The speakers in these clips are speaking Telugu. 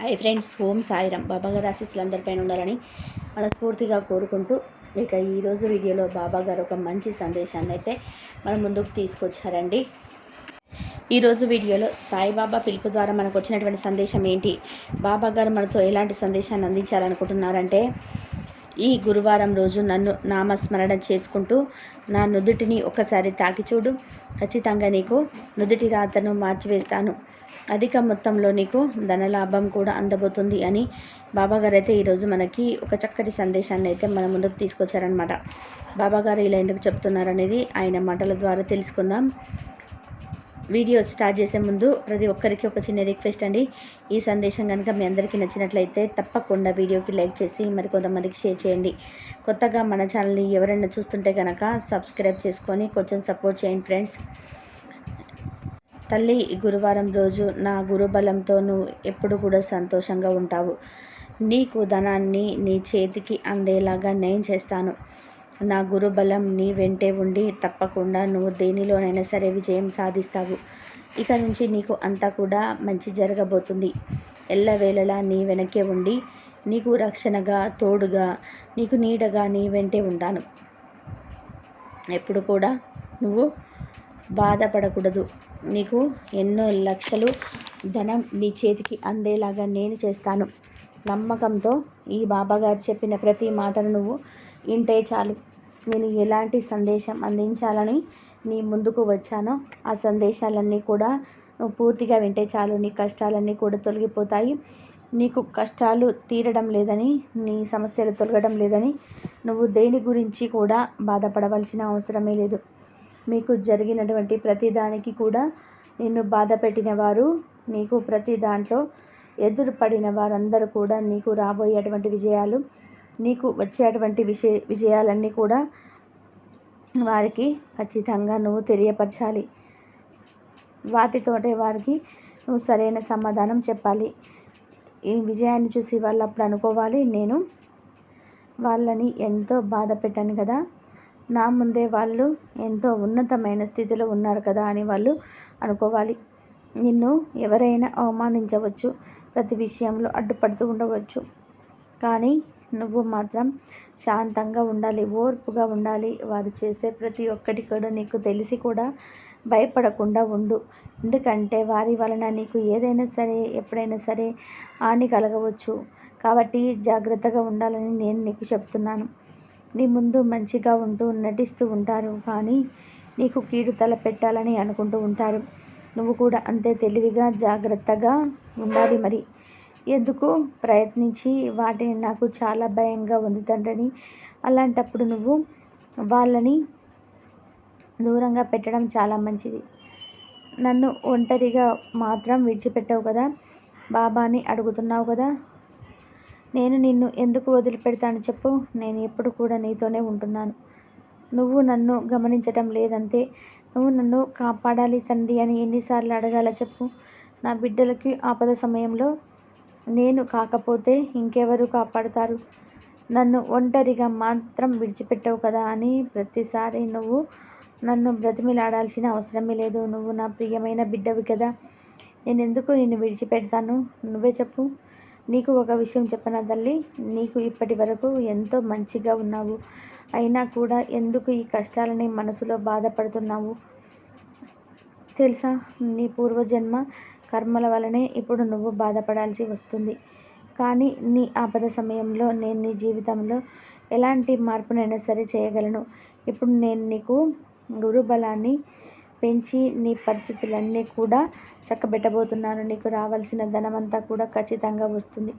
హాయ్ ఫ్రెండ్స్ ఓం సాయిరామ్. బాబాగారు ఆశీస్సులు అందరిపైన ఉండాలని మనస్ఫూర్తిగా కోరుకుంటూ ఇక ఈరోజు వీడియోలో బాబాగారు ఒక మంచి సందేశాన్ని అయితే మన ముందుకు తీసుకొచ్చారండి. ఈరోజు వీడియోలో సాయిబాబా పిలుపు ద్వారా మనకు వచ్చినటువంటి సందేశం ఏంటి? బాబా గారు మనతో ఎలాంటి సందేశాన్ని అందించాలనుకుంటున్నారంటే ఈ గురువారం రోజు నన్ను నామస్మరణ చేసుకుంటూ నా నుదుటిని ఒకసారి తాకి చూడు ఖచ్చితంగా నీకు నుదుటి రాతను మార్చివేస్తాను. అధిక మొత్తంలో నీకు ధనలాభం కూడా అందబోతుంది అని బాబాగారు అయితే ఈరోజు మనకి ఒక చక్కటి సందేశాన్ని అయితే మన ముందుకు తీసుకొచ్చారనమాట బాబాగారు ఇలా ఎందుకు చెప్తున్నారనేది ఆయన మాటల ద్వారా తెలుసుకుందాం. వీడియో స్టార్ట్ చేసే ముందు ప్రతి ఒక్కరికి ఒక చిన్న రిక్వెస్ట్ అండి. ఈ సందేశం కనుక మీ అందరికీ నచ్చినట్లయితే తప్పకుండా వీడియోకి లైక్ చేసి మరి కొంతమందికి షేర్ చేయండి. కొత్తగా మన ఛానల్ని ఎవరైనా చూస్తుంటే కనుక సబ్స్క్రైబ్ చేసుకొని కొంచెం సపోర్ట్ చేయండి ఫ్రెండ్స్. తల్లి గురువారం రోజు నా గురుబలంతో నువ్వు ఎప్పుడు కూడా సంతోషంగా ఉంటావు. నీకు ధనాన్ని నీ చేతికి అందేలాగా నేను చేస్తాను. నా గురుబలం నీ వెంటే ఉండి తప్పకుండా నువ్వు దేనిలోనైనా సరే విజయం సాధిస్తావు. ఇక నుంచి నీకు అంతా కూడా మంచి జరగబోతుంది. ఎల్లవేళలా నీ వెనకే ఉండి నీకు రక్షణగా తోడుగా నీకు నీడగా నీ వెంటే ఉంటాను. ఎప్పుడు కూడా నువ్వు బాధపడకూడదు. నీకు ఎన్నో లక్షలు ధనం నీ చేతికి అందేలాగా నేను చేస్తాను. నమ్మకంతో ఈ బాబాగారు చెప్పిన ప్రతి మాటను నువ్వు వింటే చాలు. నేను ఎలాంటి సందేశం అందించాలని నీ ముందుకు వచ్చానో ఆ సందేశాలన్నీ కూడా నువ్వు పూర్తిగా వింటే చాలు. నీ కష్టాలన్నీ కూడా తొలగిపోతాయి. నీకు కష్టాలు తీరడం లేదని నీ సమస్యలు తొలగడం లేదని నువ్వు దేని గురించి కూడా బాధపడవలసిన అవసరమే లేదు. మీకు జరిగినటువంటి ప్రతిదానికి కూడా నిన్ను బాధ పెట్టిన వారు నీకు ప్రతి దాంట్లో ఎదురుపడిన వారందరూ కూడా నీకు రాబోయేటువంటి విజయాలు నీకు వచ్చేటువంటి విషయ విజయాలన్నీ కూడా వారికి ఖచ్చితంగా నువ్వు తెలియపరచాలి. వాటితోటే వారికి నువ్వు సరైన సమాధానం చెప్పాలి. ఈ విజయాన్ని చూసి వాళ్ళు అప్పుడు అనుకోవాలి నేను వాళ్ళని ఎంతో బాధ పెట్టాను కదా. నా ముందే వాళ్ళు ఎంతో ఉన్నతమైన స్థితిలో ఉన్నారు కదా అని వాళ్ళు అనుకోవాలి. నిన్ను ఎవరైనా అవమానించవచ్చు ప్రతి విషయంలో అడ్డుపడుతూ ఉండవచ్చు. కానీ నువ్వు మాత్రం శాంతంగా ఉండాలి ఓర్పుగా ఉండాలి. వారు చేసే ప్రతి ఒక్కటి కూడా నీకు తెలిసి కూడా భయపడకుండా ఉండు. ఎందుకంటే వారి వలన నీకు ఏదైనా సరే ఎప్పుడైనా సరే హాని కలగవచ్చు. కాబట్టి జాగ్రత్తగా ఉండాలని నేను నీకు చెప్తున్నాను. నీ ముందు మంచిగా ఉంటూ నటిస్తూ ఉంటారు. కానీ నీకు కీడు తల పెట్టాలని అనుకుంటూ ఉంటారు. నువ్వు కూడా అంతే తెలివిగా జాగ్రత్తగా ఉండాలి మరి. ఎందుకు? ప్రయత్నించి వాటిని నాకు చాలా భయంగా ఉంది తండ్రిని. అలాంటప్పుడు నువ్వు వాళ్ళని దూరంగా పెట్టడం చాలా మంచిది. నన్ను ఒంటరిగా మాత్రం విడిచిపెట్టావు కదా. బాబాని అడుగుతున్నావు కదా. నేను నిన్ను ఎందుకు వదిలిపెడతాను చెప్పు. నేను ఎప్పుడు కూడా నీతోనే ఉంటున్నాను. నువ్వు నన్ను గమనించటం లేదంతే నువ్వు నన్ను కాపాడాలి తండ్రి అని ఎన్నిసార్లు అడగాల చెప్పు. నా బిడ్డలకి ఆపద సమయంలో నేను కాకపోతే ఇంకెవరు కాపాడుతారు? నన్ను ఒంటరిగా మాత్రం విడిచిపెట్టవు కదా అని ప్రతిసారి నువ్వు నన్ను బ్రతిమిలాడాల్సిన అవసరమే లేదు. నువ్వు నా ప్రియమైన బిడ్డవి కదా. నేను ఎందుకు నిన్ను విడిచిపెడతాను? నువ్వే చెప్పు. నీకు ఒక విషయం చెప్పనా తల్లి? నీకు ఇప్పటి వరకు ఎంతో మంచిగా ఉన్నావు. అయినా కూడా ఎందుకు ఈ కష్టాలని మనసులో బాధపడుతున్నావు? తెలుసా? నీ పూర్వజన్మ కర్మల వలనే ఇప్పుడు నువ్వు బాధపడాల్సి వస్తుంది. కానీ నీ ఆపద సమయంలో నేను నీ జీవితంలో ఎలాంటి మార్పునైనా సరే చేయగలను. ఇప్పుడు నేను నీకు గురుబలాన్ని పెంచి నీ పరిస్థితులన్నీ కూడా చక్కబెట్టబోతున్నాను నీకు రావాల్సిన ధనమంతా కూడా ఖచ్చితంగా వస్తుంది.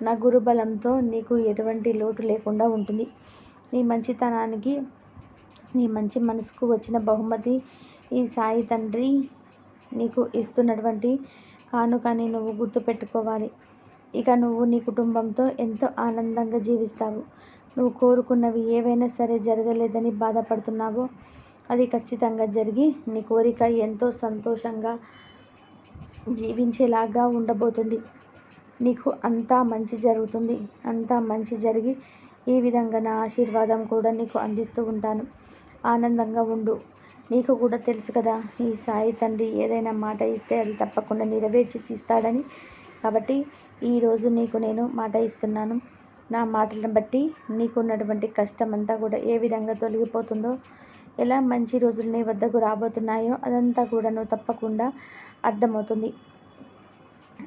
నా గురుబలంతో నీకు ఎటువంటి లోటు లేకుండా ఉంటుంది. నీ మంచితనానికి నీ మంచి మనసుకు వచ్చిన బహుమతి ఈ సాయి తండ్రి నీకు ఇస్తున్నటువంటి కానుకని నువ్వు గుర్తుపెట్టుకోవాలి. ఇక నువ్వు నీ కుటుంబంతో ఎంతో ఆనందంగా జీవిస్తావు. నువ్వు కోరుకున్నవి ఏవైనా సరే జరగలేదని బాధపడుతున్నావో. అది ఖచ్చితంగా జరిగి నీ కోరిక ఎంతో సంతోషంగా జీవించేలాగా ఉండబోతుంది. నీకు అంతా మంచి జరుగుతుంది. అంతా మంచి జరిగి ఈ విధంగా నా ఆశీర్వాదం కూడా నీకు అందిస్తూ ఉంటాను. ఆనందంగా ఉండు. నీకు కూడా తెలుసు కదా ఈ సాయి తండ్రి ఏదైనా మాట ఇస్తే అది తప్పకుండా నెరవేర్చి తీస్తాడని. కాబట్టి ఈరోజు నీకు నేను మాట ఇస్తున్నాను. నా మాటలను బట్టి నీకున్నటువంటి కష్టం అంతా కూడా ఏ విధంగా తొలగిపోతుందో ఎలా మంచి రోజులు నీ వద్దకు రాబోతున్నాయో అదంతా కూడా నువ్వు తప్పకుండా అర్థమవుతుంది.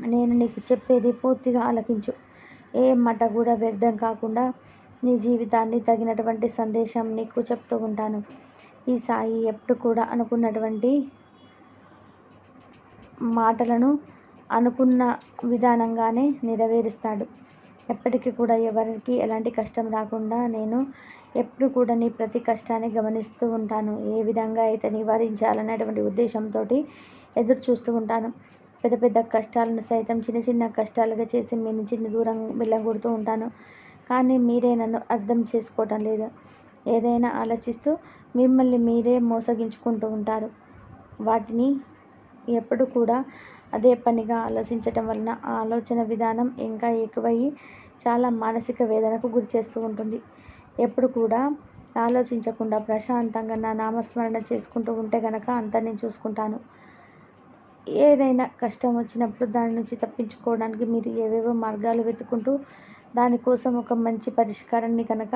నేను నీకు చెప్పేది పూర్తిగా ఆలకించు. ఏ మాట కూడా వ్యర్థం కాకుండా నీ జీవితాన్ని తగినటువంటి సందేశం నీకు చెప్తూ ఉంటాను. ఈ సాయి ఎప్పుడు కూడా అనుకున్నటువంటి మాటలను అనుకున్న విధానంగానే నెరవేరుస్తాడు. ఎప్పటికీ కూడా ఎవరికి ఎలాంటి కష్టం రాకుండా నేను ఎప్పుడు కూడా నీ ప్రతి కష్టాన్ని గమనిస్తూ ఉంటాను. ఏ విధంగా అయితే నివారించాలనేటువంటి ఉద్దేశంతో ఎదురు చూస్తూ ఉంటాను. పెద్ద పెద్ద కష్టాలను సైతం చిన్న చిన్న కష్టాలుగా చేసి మీ నుంచి దూరం వెళ్ళగొడుతూ ఉంటాను. కానీ మీరే నన్ను అర్థం చేసుకోవటం లేదు. ఏదైనా ఆలోచిస్తూ మిమ్మల్ని మీరే మోసగించుకుంటూ ఉంటారు. వాటిని ఎప్పుడు కూడా అదే పనిగా ఆలోచించటం వలన ఆలోచన విధానం ఇంకా ఎక్కువయ్యి చాలా మానసిక వేదనకు గురి చేస్తూ ఉంటుంది. ఎప్పుడు కూడా ఆలోచించకుండా ప్రశాంతంగా నా నామస్మరణ చేసుకుంటూ ఉంటే కనుక అంతా నేను చూసుకుంటాను. ఏదైనా కష్టం వచ్చినప్పుడు దాని నుంచి తప్పించుకోవడానికి మీరు ఏవేవో మార్గాలు వెతుకుంటూ దానికోసం ఒక మంచి పరిష్కారాన్ని కనుక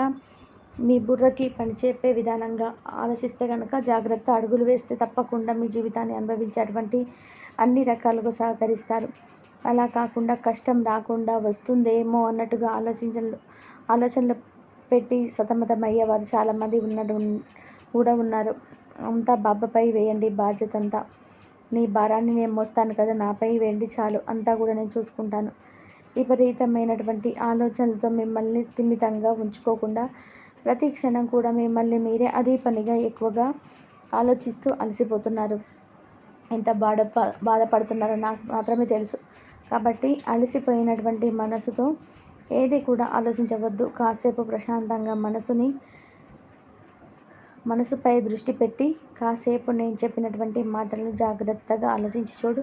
మీ బుర్రకి పనిచేపే విధానంగా ఆలోచిస్తే కనుక జాగ్రత్త అడుగులు వేస్తే తప్పకుండా మీ జీవితాన్ని అనుభవించేటువంటి అన్ని రకాలుగా సహకరిస్తారు. అలా కాకుండా కష్టం రాకుండా వస్తుందేమో అన్నట్టుగా ఆలోచించ ఆలోచనలు పెట్టి సతమతమయ్యేవారు చాలామంది ఉన్నట్టు కూడా ఉన్నారు. అంతా బాబాపై వేయండి బాధ్యత అంతా నీ భారాన్ని నేను మోస్తాను కదా నాపై వేయండి చాలు. అంతా కూడా నేను చూసుకుంటాను. విపరీతమైనటువంటి ఆలోచనలతో మిమ్మల్ని స్థిమితంగా ఉంచుకోకుండా ప్రతి క్షణం కూడా మిమ్మల్ని మీరే అదే పనిగా ఎక్కువగా ఆలోచిస్తూ అలసిపోతున్నారు. ఎంత బాధ బాధపడుతున్నారో నాకు మాత్రమే తెలుసు. కాబట్టి అలసిపోయినటువంటి మనసుతో ఏది కూడా ఆలోచించవద్దు. కాసేపు ప్రశాంతంగా మనసుని మనసుపై దృష్టి పెట్టి కాసేపు నేను చెప్పినటువంటి మాటలను జాగ్రత్తగా ఆలోచించి చూడు.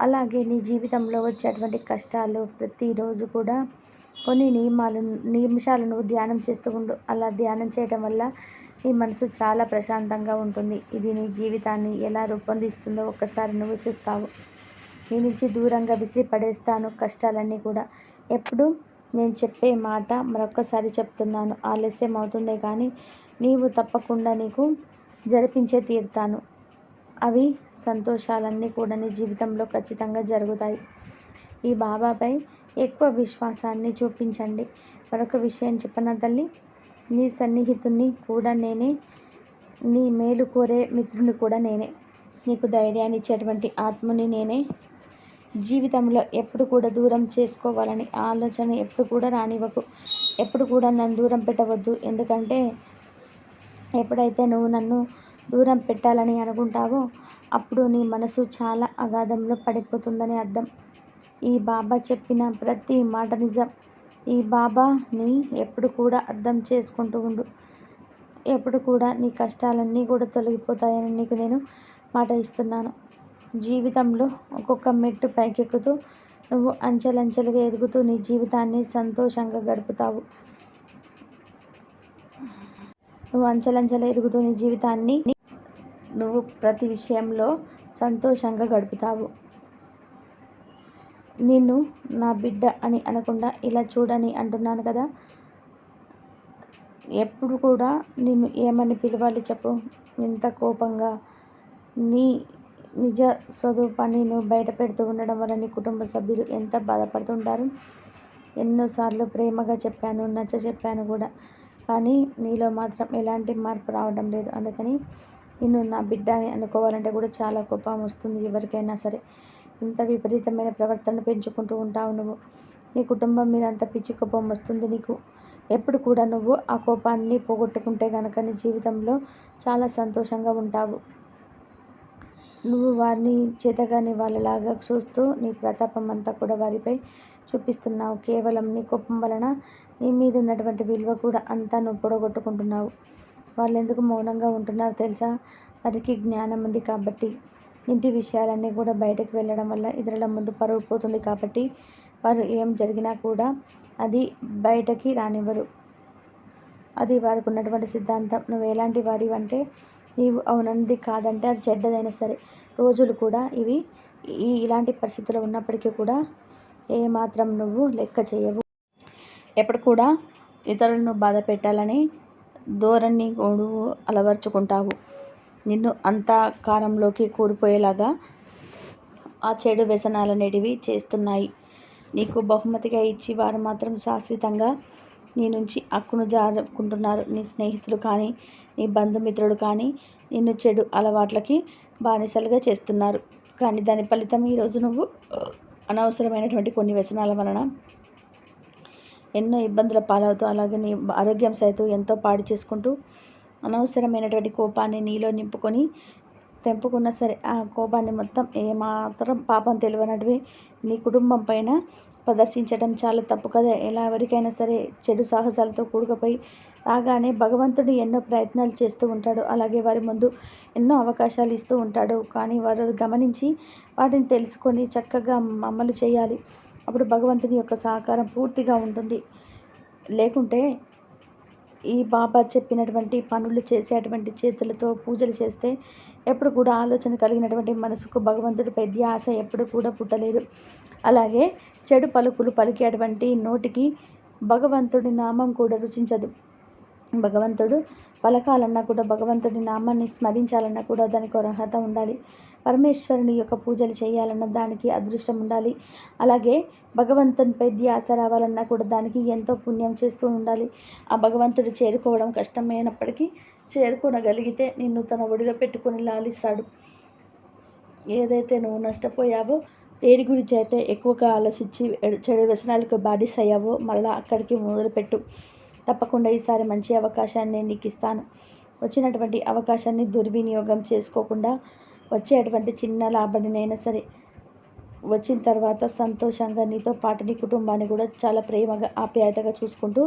అలాగే నీ జీవితంలో వచ్చేటువంటి కష్టాలు ప్రతిరోజు కూడా కొన్ని నియమాలు నిమిషాలు నువ్వు ధ్యానం చేస్తూ ఉండు. అలా ధ్యానం చేయటం వల్ల నీ మనసు చాలా ప్రశాంతంగా ఉంటుంది. ఇది నీ జీవితాన్ని ఎలా రూపొందిస్తుందో ఒక్కసారి నువ్వు చూస్తావు. నీ నుంచి దూరంగా విసిరి పడేస్తాను కష్టాలన్నీ కూడా. ఎప్పుడు నేను చెప్పే మాట మరొక్కసారి చెప్తున్నాను. ఆలస్యం అవుతుందే కానీ నీవు తప్పకుండా నీకు జరిపించే తీరుతాను. అవి సంతోషాలన్నీ కూడా నీ జీవితంలో ఖచ్చితంగా జరుగుతాయి. ఈ బాబాపై ఎక్కువ విశ్వాసాన్ని చూపించండి. మరొక విషయం చెప్పన తల్లి? నీ సన్నిహితుని కూడా నేనే నీ మేలు కోరే మిత్రుని కూడా నేనే. నీకు ధైర్యాన్ని ఇచ్చేటువంటి ఆత్మని నేనే జీవితంలో ఎప్పుడు కూడా దూరం చేసుకోవాలని ఆలోచన ఎప్పుడు కూడా రానివ్వకు. ఎప్పుడు కూడా నన్ను దూరం పెట్టవద్దు. ఎందుకంటే ఎప్పుడైతే నువ్వు నన్ను దూరం పెట్టాలని అనుకుంటావో అప్పుడు నీ మనసు చాలా అగాధంలో పడిపోతుందని అర్థం. ఈ బాబా చెప్పిన ప్రతి మాట నిజం. ఈ బాబాని ఎప్పుడు కూడా అర్థం చేసుకుంటూ ఉండు. ఎప్పుడు కూడా నీ కష్టాలన్నీ కూడా తొలగిపోతాయని నీకు నేను మాట ఇస్తున్నాను. జీవితంలో ఒక్కొక్క మెట్టు పైకెక్కుతూ నువ్వు అంచెలంచెలుగా ఎదుగుతూ నీ జీవితాన్ని సంతోషంగా గడుపుతావు. నువ్వు అంచెలంచెలు ఎదుగుతూ నీ జీవితాన్ని నువ్వు ప్రతి విషయంలో సంతోషంగా గడుపుతావు. నిన్ను నా బిడ్డ అని అనకుండా ఇలా చూడని అంటున్నాను కదా. ఎప్పుడు కూడా నిన్ను ఏమని పిలవాలి చెప్పు? ఇంత కోపంగా నీ నిజ స్వరూపాన్ని బయట పెడుతూ ఉండడం వల్ల నీ కుటుంబ సభ్యులు ఎంత బాధపడుతుంటారు? ఎన్నోసార్లు ప్రేమగా చెప్పాను నచ్చ చెప్పాను కూడా. కానీ నీలో మాత్రం ఎలాంటి మార్పు రావడం లేదు. అందుకని నిన్ను నా బిడ్డ అని అనుకోవాలంటే కూడా చాలా కోపం వస్తుంది. ఎవరికైనా సరే ఇంత విపరీతమైన ప్రవర్తన పెంచుకుంటూ ఉంటావు నువ్వు. నీ కుటుంబం మీద అంత పిచ్చి కోపం వస్తుంది నీకు. ఎప్పుడు కూడా నువ్వు ఆ కోపాన్ని పోగొట్టుకుంటే కనుక నీ జీవితంలో చాలా సంతోషంగా ఉంటావు. నువ్వు వారిని చేతగాని వాళ్ళలాగా చూస్తూ నీ ప్రతాపం అంతా కూడా వారిపై చూపిస్తున్నావు. కేవలం నీ కోపం వలన నీ మీద ఉన్నటువంటి విలువ కూడా అంతా నువ్వు పొడగొట్టుకుంటున్నావు. వాళ్ళు ఎందుకు మౌనంగా ఉంటున్నారో తెలుసా? వారికి జ్ఞానం ఉంది కాబట్టి. ఇంటి విషయాలన్నీ కూడా బయటకు వెళ్ళడం వల్ల ఇతరుల ముందు పరువు పోతుంది కాబట్టి వారు ఏం జరిగినా కూడా అది బయటకి రానివ్వరు. అది వారికి ఉన్నటువంటి సిద్ధాంతం. నువ్వు ఎలాంటి వారి అంటే నీవు అవునంది కాదంటే అది చెడ్డదైనా సరే. రోజులు కూడా ఇవి ఈ ఇలాంటి పరిస్థితులు ఉన్నప్పటికీ కూడా ఏమాత్రం నువ్వు లెక్క చేయవు. ఎప్పుడు కూడా ఇతరులను బాధ పెట్టాలని ధోరణి నువ్వు అలవర్చుకుంటావు. నిన్ను అంతకారంలోకి కూరిపోయేలాగా ఆ చెడు వ్యసనాలనేటివి చేస్తున్నాయి. నీకు బహుమతిగా ఇచ్చి వారు మాత్రం శాశ్వతంగా నీ నుంచి హక్కును జారుకుంటున్నారు. నీ స్నేహితులు కానీ నీ బంధుమిత్రుడు కానీ నిన్ను చెడు అలవాట్లకి బానిసలుగా చేస్తున్నారు. కానీ దాని ఫలితం ఈరోజు నువ్వు అనవసరమైనటువంటి కొన్ని వ్యసనాల వలన ఎన్నో ఇబ్బందుల పాలవుతూ అలాగే నీ ఆరోగ్యం సైతం ఎంతో పాడు చేసుకుంటూ అనవసరమైనటువంటి కోపాన్ని నీలో నింపుకొని తెంపుకున్నా సరే ఆ కోపాన్ని మొత్తం ఏమాత్రం పాపం తెలియనటివి నీ కుటుంబం పైన ప్రదర్శించడం చాలా తప్పు కదా. ఎలా ఎవరికైనా సరే చెడు సాహసాలతో కూడుకుపోయి రాగానే భగవంతుడు ఎన్నో ప్రయత్నాలు చేస్తూ ఉంటాడు. అలాగే వారి ముందు ఎన్నో అవకాశాలు ఇస్తూ ఉంటాడు. కానీ వారు గమనించి వాటిని తెలుసుకొని చక్కగా అమలు చేయాలి. అప్పుడు భగవంతుని యొక్క సహకారం పూర్తిగా ఉంటుంది. లేకుంటే ఈ బాబా చెప్పినటువంటి పనులు చేసేటువంటి చేతులతో పూజలు చేస్తే ఎప్పుడు కూడా ఆలోచన కలిగినటువంటి మనసుకు భగవంతుడిపై ధ్యాస ఎప్పుడు కూడా పుట్టలేదు. అలాగే చెడు పలుకులు పలికేటువంటి నోటికి భగవంతుడి నామం కూడా రుచించదు. భగవంతుడు పలకాలన్నా కూడా భగవంతుడి నామాన్ని స్మరించాలన్నా కూడా దానికి అర్హత ఉండాలి. పరమేశ్వరుని యొక్క పూజలు చేయాలన్న దానికి అదృష్టం ఉండాలి. అలాగే భగవంతునిపై ధ్యాస రావాలన్నా కూడా దానికి ఎంతో పుణ్యం చేస్తూ ఉండాలి. ఆ భగవంతుడు చేరుకోవడం కష్టమైనప్పటికీ చేరుకోనగలిగితే నిన్ను తన ఒడిలో పెట్టుకొని లాలిస్తాడు. ఏదైతే నువ్వు నష్టపోయావో దేని గురించి అయితే ఎక్కువగా ఆలోచించి చెడు వ్యసనాలకు బాడీస్ అయ్యావో మళ్ళీ అక్కడికి మొదలుపెట్టు తప్పకుండా ఈసారి మంచి అవకాశాన్ని నేను నీకు ఇస్తాను వచ్చినటువంటి అవకాశాన్ని దుర్వినియోగం చేసుకోకుండా వచ్చేటువంటి చిన్న లాభానినైనా సరే వచ్చిన తర్వాత సంతోషంగా నీతో పాటు నీ కుటుంబాన్ని కూడా చాలా ప్రేమగా ఆప్యాయతగా చూసుకుంటూ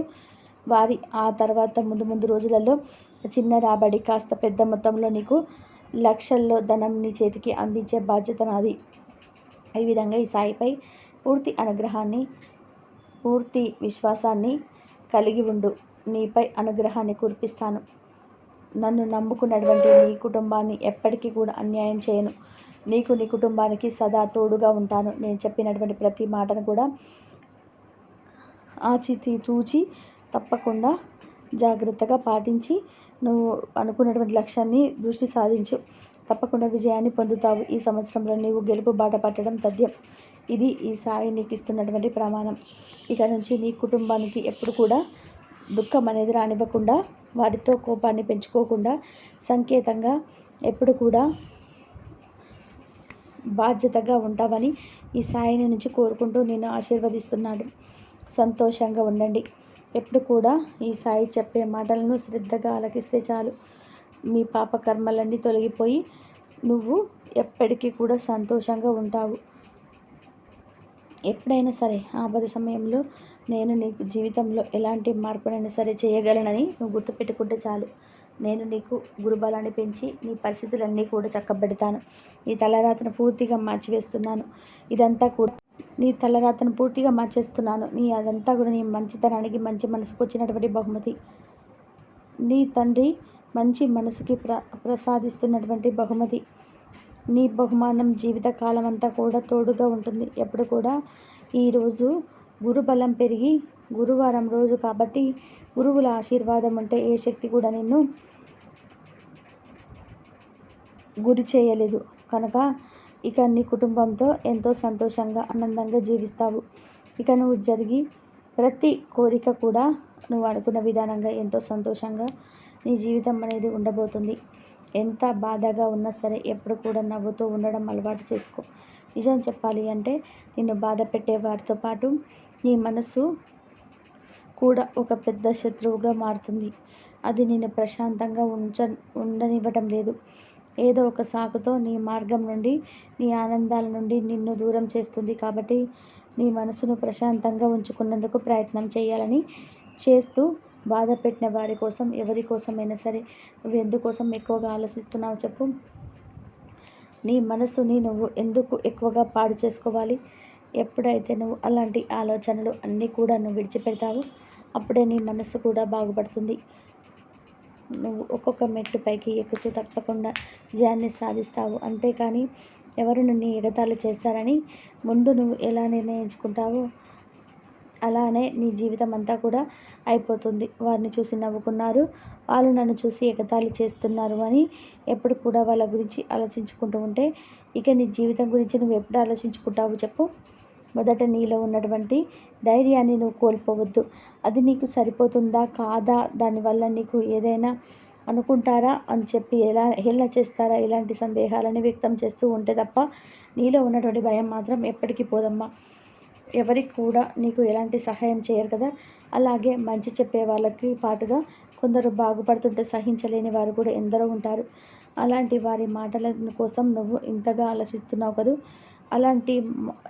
వారి ఆ తర్వాత ముందు ముందు రోజులలో చిన్న రాబడి కాస్త పెద్ద మొత్తంలో నీకు లక్షల్లో ధనం నీ చేతికి అందించే బాధ్యత నాది. ఈ విధంగా ఈ సాయిపై పూర్తి అనుగ్రహాన్ని పూర్తి విశ్వాసాన్ని కలిగి ఉండు. నీపై అనుగ్రహాన్ని కురిపిస్తాను. నన్ను నమ్ముకున్నటువంటి నీ కుటుంబాన్ని ఎప్పటికీ కూడా అన్యాయం చేయను. నీకు నీ కుటుంబానికి సదా తోడుగా ఉంటాను. నేను చెప్పినటువంటి ప్రతి మాటను కూడా ఆచితి తూచి తప్పకుండా జాగ్రత్తగా పాటించి నువ్వు అనుకున్నటువంటి లక్ష్యాన్ని దృష్టి సాధించు. తప్పకుండా విజయాన్ని పొందుతావు. ఈ సంవత్సరంలో నీవు గెలుపు బాట పట్టడం తథ్యం. ఇది ఈ సాయి నీకు ఇస్తున్నటువంటి ప్రమాణం. ఇక నుంచి నీ కుటుంబానికి ఎప్పుడు కూడా దుఃఖం అనేది రానివ్వకుండా వారితో కోపాన్ని పెంచుకోకుండా సంకేతంగా ఎప్పుడు కూడా బాధ్యతగా ఉంటావని ఈ సాయిని నుంచి కోరుకుంటూ నేను ఆశీర్వదిస్తున్నాడు. సంతోషంగా ఉండండి. ఎప్పుడు కూడా ఈ సాయి చెప్పే మాటలను శ్రద్ధగా ఆలకిస్తే చాలు. మీ పాప కర్మలన్నీ తొలగిపోయి నువ్వు ఎప్పటికీ కూడా సంతోషంగా ఉంటావు. ఎప్పుడైనా సరే ఆపద సమయంలో నేను నీకు జీవితంలో ఎలాంటి మార్పునైనా సరే చేయగలనని నువ్వు గుర్తుపెట్టుకుంటే చాలు. నేను నీకు గురుబలాన్ని పెంచి నీ పరిస్థితులన్నీ కూడా చక్కబెడతాను. నీ తలరాతను పూర్తిగా మార్చివేస్తున్నాను. ఇదంతా కూడా నీ తలరాతను పూర్తిగా మార్చేస్తున్నాను. నీ అదంతా కూడా నీ మంచితనానికి మంచి మనసుకు వచ్చినటువంటి బహుమతి. నీ తండ్రి మంచి మనసుకి ప్ర ప్రసాదిస్తున్నటువంటి బహుమతి. నీ బహుమానం జీవితకాలం అంతా కూడా తోడుగా ఉంటుంది. ఎప్పుడు కూడా ఈరోజు గురుబలం పెరిగి గురువారం రోజు కాబట్టి గురువుల ఆశీర్వాదం ఉంటే ఏ శక్తి కూడా నిన్ను గురి చేయలేదు. కనుక ఇక నీ కుటుంబంతో ఎంతో సంతోషంగా ఆనందంగా జీవిస్తావు. ఇక నువ్వు జరిగి ప్రతి కోరిక కూడా నువ్వు అనుకున్న విధానంగా ఎంతో సంతోషంగా నీ జీవితం అనేది ఉండబోతుంది. ఎంత బాధగా ఉన్నా సరే ఎప్పుడు కూడా నవ్వుతూ ఉండడం అలవాటు చేసుకో. నిజం చెప్పాలి అంటే నిన్ను బాధ పెట్టే వారితో పాటు నీ మనసు కూడా ఒక పెద్ద శత్రువుగా మారుతుంది. అది నేను ప్రశాంతంగా ఉంచ ఉండనివ్వటం లేదు. ఏదో ఒక సాకుతో నీ మార్గం నుండి నీ ఆనందాల నుండి నిన్ను దూరం చేస్తుంది కాబట్టి నీ మనసును ప్రశాంతంగా ఉంచుకున్నందుకు ప్రయత్నం చేయాలని చేస్తూ బాధ పెట్టిన వారి కోసం ఎవరి కోసమైనా సరే. నువ్వు ఎందుకోసం ఎక్కువగా ఆలోచిస్తున్నావు చెప్పు. నీ మనసుని నువ్వు ఎందుకు ఎక్కువగా పాడు చేసుకోవాలి? ఎప్పుడైతే నువ్వు అలాంటి ఆలోచనలు అన్నీ కూడా నువ్వు విడిచిపెడతావు అప్పుడే నీ మనసు కూడా బాగుపడుతుంది. నువ్వు ఒక్కొక్క మెట్టు పైకి ఎక్కుతూ తప్పకుండా విజయాన్ని సాధిస్తావు. అంతేకాని ఎవరు నిన్ను ఎగతాళి చేస్తారని ముందు నువ్వు ఎలా నిర్ణయించుకుంటావో అలానే నీ జీవితం అంతా కూడా అయిపోతుంది. వారిని చూసి నవ్వుకున్నారు. వాళ్ళు నన్ను చూసి ఎగతాళి చేస్తున్నారు అని ఎప్పుడు కూడా వాళ్ళ గురించి ఆలోచించుకుంటూ ఉంటే ఇక నీ జీవితం గురించి నువ్వు ఎప్పుడు ఆలోచించుకుంటావు చెప్పు. మొదట నీలో ఉన్నటువంటి ధైర్యాన్ని నువ్వు కోల్పోవద్దు. అది నీకు సరిపోతుందా? కాదా? దానివల్ల నీకు ఏదైనా అనుకుంటారా? అని చెప్పి ఎలా హేళన చేస్తారా? ఇలాంటి సందేహాలని వ్యక్తం చేస్తూ ఉంటే తప్ప నీలో ఉన్నటువంటి భయం మాత్రం ఎప్పటికీ పోదమ్మా. ఎవరికి కూడా నీకు ఎలాంటి సహాయం చేయరు కదా? అలాగే మంచి చెప్పే వాళ్ళకి పాటుగా కొందరు బాగుపడుతుంటే సహించలేని వారు కూడా ఎందరో ఉంటారు. అలాంటి వారి మాటల కోసం నువ్వు ఇంతగా ఆలోచిస్తున్నావు కదా? అలాంటి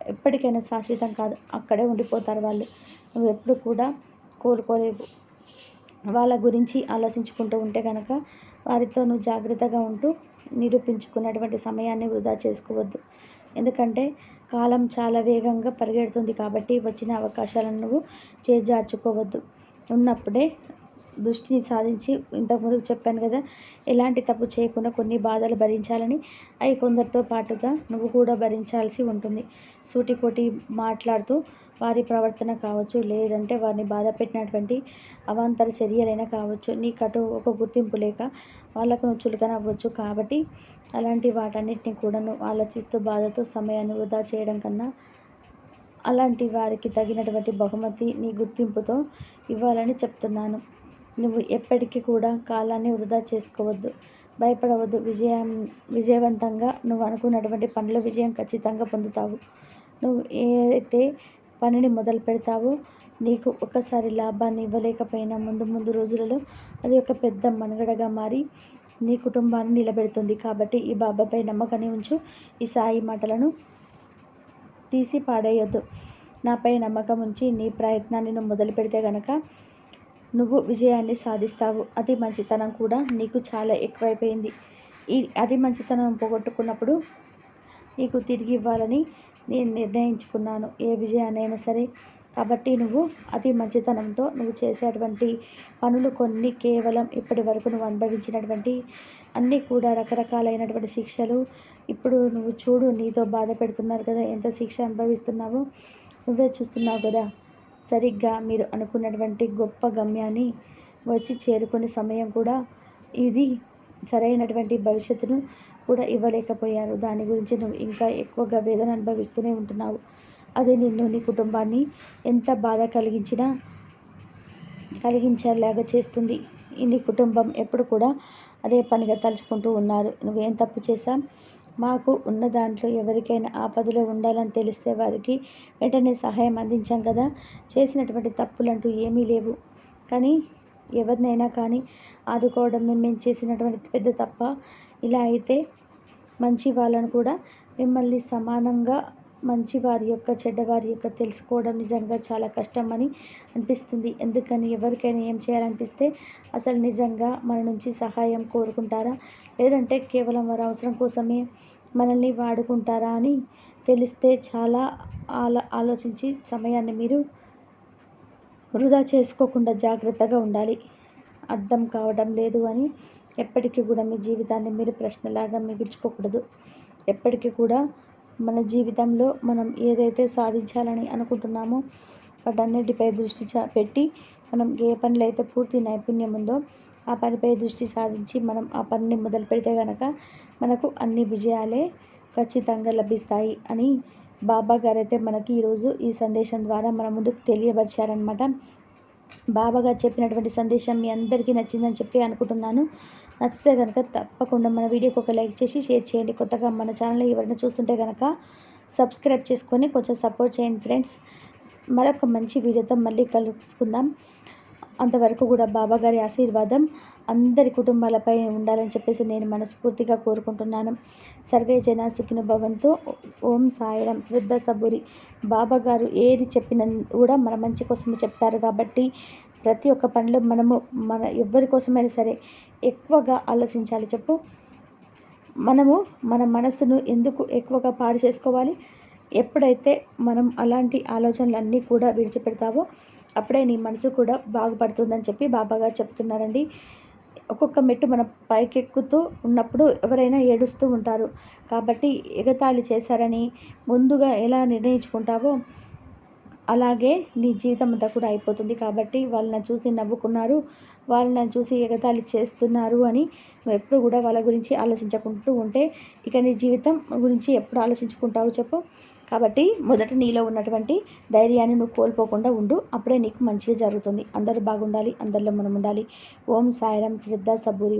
ఎప్పటికైనా శాశ్వతం కాదు. అక్కడే ఉండిపోతారు వాళ్ళు. నువ్వు ఎప్పుడు కూడా కోరుకోలేవు వాళ్ళ గురించి ఆలోచించుకుంటూ ఉంటే కనుక వారితో నువ్వు జాగ్రత్తగా ఉంటూ నిరూపించుకున్నటువంటి సమయాన్ని వృధా చేసుకోవద్దు. ఎందుకంటే కాలం చాలా వేగంగా పరిగెడుతుంది కాబట్టి వచ్చిన అవకాశాలను నువ్వు చేజార్చుకోవద్దు. ఉన్నప్పుడే దృష్టిని సాధించి ఇంతకుముందు చెప్పాను కదా ఎలాంటి తప్పు చేయకుండా కొన్ని బాధలు భరించాలని అవి కొందరితో పాటుగా నువ్వు కూడా భరించాల్సి ఉంటుంది. సూటిపోటి మాట్లాడుతూ వారి ప్రవర్తన కావచ్చు లేదంటే వారిని బాధ పెట్టినటువంటి అవాంతర చర్యలైనా కావచ్చు నీకటు ఒక గుర్తింపు లేక వాళ్ళకు నువ్వు చులకన అవ్వచ్చు కాబట్టి అలాంటి వాటన్నిటిని కూడా నువ్వు ఆలోచిస్తూ బాధతో సమయాన్ని వృధా చేయడం కన్నా అలాంటి వారికి తగినటువంటి బహుమతి నీ గుర్తింపుతో ఇవ్వాలని చెప్తున్నాను. నువ్వు ఎప్పటికీ కూడా కాలాన్ని వృధా చేసుకోవద్దు. భయపడవద్దు. విజయం విజయవంతంగా నువ్వు అనుకున్నటువంటి పనిలో విజయం ఖచ్చితంగా పొందుతావు. నువ్వు ఏదైతే పనిని మొదలు పెడతావో నీకు ఒకసారి లాభాన్ని ఇవ్వలేకపోయినా ముందు ముందు రోజులలో అది ఒక పెద్ద మనుగడగా మారి నీ కుటుంబాన్ని నిలబెడుతుంది. కాబట్టి ఈ బాబాపై నమ్మకాన్ని ఉంచు. ఈ సాయి మాటలను తీసి పాడేయొద్దు నాపై నమ్మకం ఉంచి నీ ప్రయత్నాన్ని నువ్వు మొదలు పెడితే గనక నువ్వు విజయాన్ని సాధిస్తావు. అతి మంచితనం కూడా నీకు చాలా ఎక్కువైపోయింది. ఈ అతి మంచితనం పోగొట్టుకున్నప్పుడు నీకు తిరిగి ఇవ్వాలని నేను నిర్ణయించుకున్నాను. ఏ విజయాన్నైనా సరే. కాబట్టి నువ్వు అతి మంచితనంతో నువ్వు చేసేటువంటి పనులు కొన్ని కేవలం ఇప్పటి వరకు నువ్వు అనుభవించినటువంటి అన్నీ కూడా రకరకాలైనటువంటి శిక్షలు. ఇప్పుడు నువ్వు చూడు నీతో బాధ పెడుతున్నారు కదా. ఎంత శిక్ష అనుభవిస్తున్నావో నువ్వే చూస్తున్నావు కదా. సరిగ్గా మీరు అనుకున్నటువంటి గొప్ప గమ్యాన్ని వచ్చి చేరుకునే సమయం కూడా ఇది సరైనటువంటి భవిష్యత్తును కూడా ఇవ్వలేకపోయారు. దాని గురించి నువ్వు ఇంకా ఎక్కువగా వేదన అనుభవిస్తూనే ఉంటున్నావు. అది నిన్ను నీ కుటుంబాన్ని ఎంత బాధ కలిగించినా కలిగించేలాగా చేస్తుంది. నీ కుటుంబం ఎప్పుడు కూడా అదే పనిగా తలుచుకుంటూ ఉన్నారు. నువ్వేం తప్పు చేశా మాకు ఉన్న దాంట్లో ఎవరికైనా ఆపదలో ఉండాలని తెలిస్తే వారికి వెంటనే సహాయం అందించాం కదా. చేసినటువంటి తప్పులంటూ ఏమీ లేవు. కానీ ఎవరినైనా కానీ ఆదుకోవడం మేము చేసినటువంటి పెద్ద తప్ప ఇలా అయితే మంచి వాళ్ళను కూడా మిమ్మల్ని సమానంగా మంచి వారి యొక్క చెడ్డవారి యొక్క తెలుసుకోవడం నిజంగా చాలా కష్టం అని అనిపిస్తుంది. ఎందుకని? ఎవరికైనా ఏం చేయాలనిపిస్తే అసలు నిజంగా మన నుంచి సహాయం కోరుకుంటారా? లేదంటే కేవలం వారి అవసరం కోసమే మనల్ని వాడుకుంటారా అని తెలిస్తే చాలా ఆలో ఆలోచించి సమయాన్ని మీరు వృధా చేసుకోకుండా జాగ్రత్తగా ఉండాలి. అర్థం కావడం లేదు అని ఎప్పటికీ కూడా మీ జీవితాన్ని మీరు ప్రశ్నలాగా మిగుల్చుకోకూడదు. ఎప్పటికీ కూడా మన జీవితంలో మనం ఏదైతే సాధించాలని అనుకుంటున్నామో వాటన్నిటిపై దృష్టి పెట్టి మనం ఏ పనులైతే అయితే పూర్తి నైపుణ్యం ఉందో ఆ పనిపై దృష్టి సాధించి మనం ఆ పనిని మొదలు పెడితే కనుక మనకు అన్ని విజయాలే ఖచ్చితంగా లభిస్తాయి అని బాబా గారైతే మనకి ఈరోజు ఈ సందేశం ద్వారా మన ముందుకు తెలియపరిచారనమాట బాబా గారు చెప్పినటువంటి సందేశం మీ అందరికీ నచ్చిందని చెప్పి అనుకుంటున్నాను. నచ్చితే కనుక తప్పకుండా మన వీడియోకి ఒక లైక్ చేసి షేర్ చేయండి. కొత్తగా మన ఛానల్ ఎవరైనా చూస్తుంటే కనుక సబ్స్క్రైబ్ చేసుకొని కొంచెం సపోర్ట్ చేయండి ఫ్రెండ్స్. మరొక మంచి వీడియోతో మళ్ళీ కలుసుకుందాం. అంతవరకు కూడా బాబాగారి ఆశీర్వాదం అందరి కుటుంబాలపై ఉండాలని చెప్పేసి నేను మనస్ఫూర్తిగా కోరుకుంటున్నాను. సర్వే జన సుఖిన భవంతో. ఓం సాయిరం. శ్రద్ధ సబురి. బాబాగారు ఏది చెప్పిన కూడా మన మంచి కోసమే చెప్తారు కాబట్టి ప్రతి ఒక్క పనిలో మనము మన ఎవరి కోసమైనా సరే ఎక్కువగా ఆలోచించాలి చెప్పు. మనము మన మనసును ఎందుకు ఎక్కువగా పాడు చేసుకోవాలి? ఎప్పుడైతే మనం అలాంటి ఆలోచనలన్నీ కూడా విడిచిపెడతావో అప్పుడే నీ మనసు కూడా బాగుపడుతుందని చెప్పి బాబాగారు చెప్తున్నారండి. ఒక్కొక్క మెట్టు మనం పైకెక్కుతూ ఉన్నప్పుడు ఎవరైనా ఏడుస్తూ ఉంటారు. కాబట్టి ఎగతాళి చేశారని ముందుగా ఎలా నిర్ణయించుకుంటావో అలాగే నీ జీవితం అంతా కూడా అయిపోతుంది. కాబట్టి వాళ్ళని చూసి నవ్వుకున్నారు. వాళ్ళని చూసి ఎగతాళి చేస్తున్నారు అని నువ్వు ఎప్పుడు కూడా వాళ్ళ గురించి ఆలోచించుకుంటూ ఉంటే ఇక నీ జీవితం గురించి ఎప్పుడు ఆలోచించుకుంటావు చెప్పు. కాబట్టి మొదట నీలో ఉన్నటువంటి ధైర్యాన్ని నువ్వు కోల్పోకుండా ఉండు. అప్పుడే నీకు మంచిగా జరుగుతుంది. అందరూ బాగుండాలి. అందరిలో మనం ఉండాలి. ఓం సాయిరాం శ్రద్ధ సబూరి